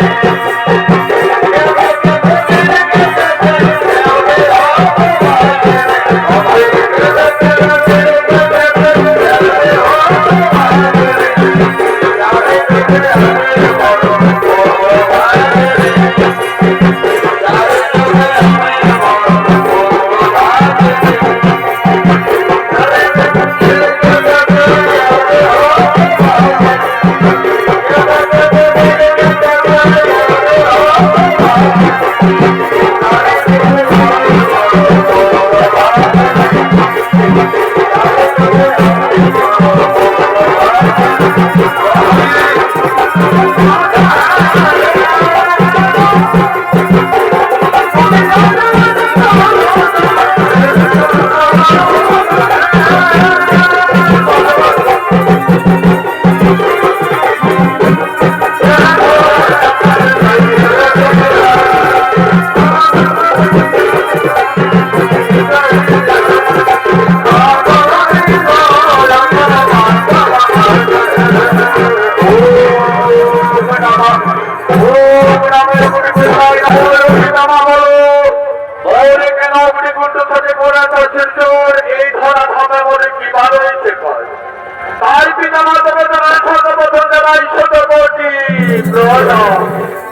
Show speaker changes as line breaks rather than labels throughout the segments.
Thank you. Thank you.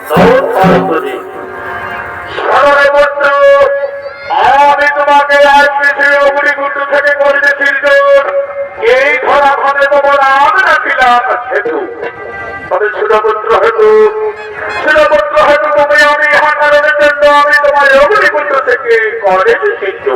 Saraswati আমি তোমাকে আজ পৃথিবী অগ্নিকুণ্ড থেকে করিতে এই ধরা ধামে তোমার আমি রাখিলাম হেতু। তুমি আমি হাঁটানোর জন্য আমি তোমার অগ্নিকুণ্ড থেকে করেছি পিতামা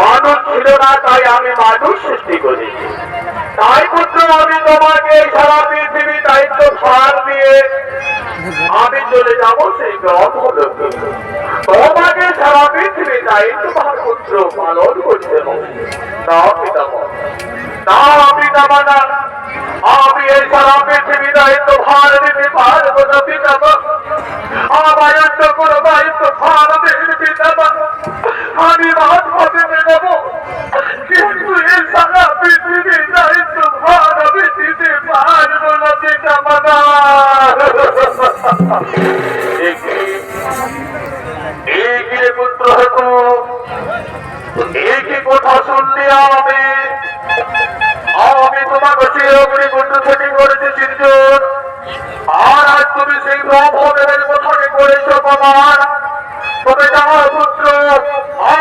মানুষ ছিল না, তাই আমি মানুষ সৃষ্টি করেছি। তাই পুত্র, আমি তোমাকে সারা পৃথিবী দায়িত্ব ভার দিয়ে আমি চলে যাব সেই গ্রহ তোমাকে সারা পৃথিবী দায়িত্ব পুত্র পালন করতে হবে। না পিতামহ। না পিতামহ না আমি এই সারা পৃথিবী দায়িত্ব ভার দিতে পারব না, পিতামহ। আমায় এই পুত্র হতো। কি কথা শুনলি আমি আমি তোমাকে সেই অগ্নিকুণ্ড থেকে করেছি চিরজন আর আজ তুমি সেই ব্রহ্মদেবের কথাকে করেছ প্রমাণ। তবে যাও পুত্র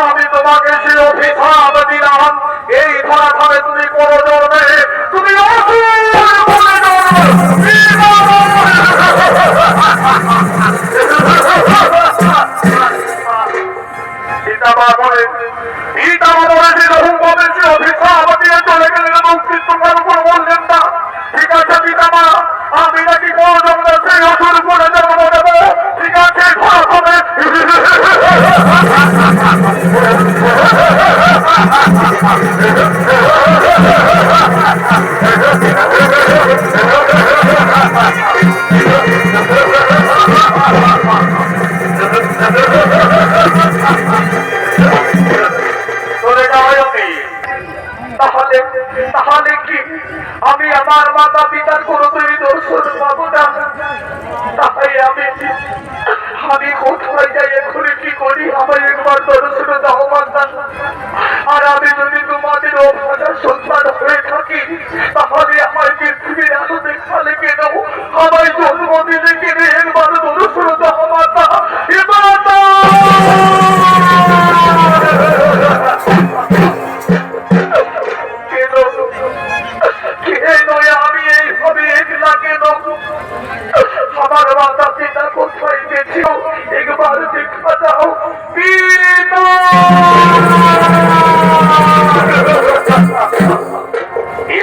আমি তোমাকে সে অভিশাপ দিলাম। এই ধরা তুমি কোনো জন্মে তুমি অসুর! বলে করে সীতামা বলেছে তোমার উপর বললেন না ঠিক আছে পিতামা আমি নাকি তাহলে কি? আমি আমার মাতা পিতার কোনোদিনই দর্শন পাবো না। তাই আমি আমি কোথায় যাই এক্ষুনি? কি করি? আমার একবার দর্শন দাও, মাতা। আর আমি যদি তোমাদের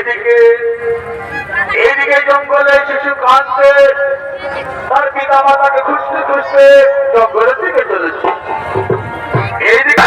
এদিকে এদিকে জঙ্গলে শিশু কাঁদছে তার পিতা মাতাকে খুঁজতে খুঁজতে জঙ্গলের দিকে চলেছে। এইদিকে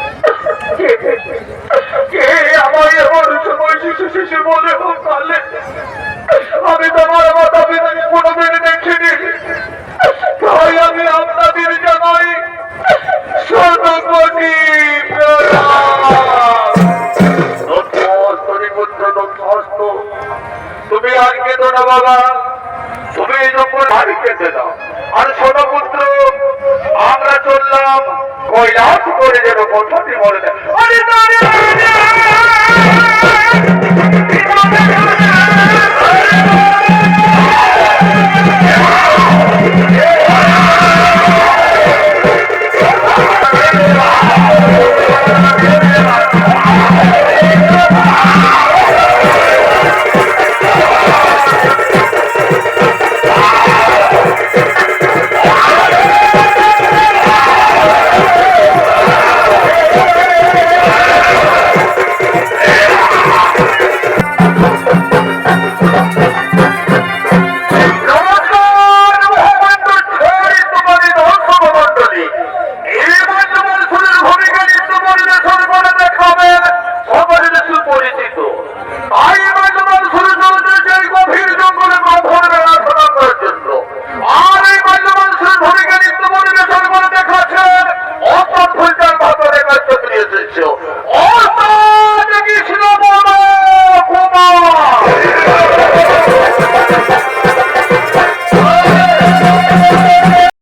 কে আমার এমন সময় শিশু শিশু বলে পারলে? আমি তোমার মাতা পিতাকে কোনোদিন দেখিনি। তাই আমি আপনাদের জানাই সর্বকটি তুমি আর কেঁদো না, বাবা। তুমি যখন বাড়ি কেঁদে দাও। আর ছোট পুত্র আমরা চললাম কৈলাস করে যেন কথাটি বলে দেয়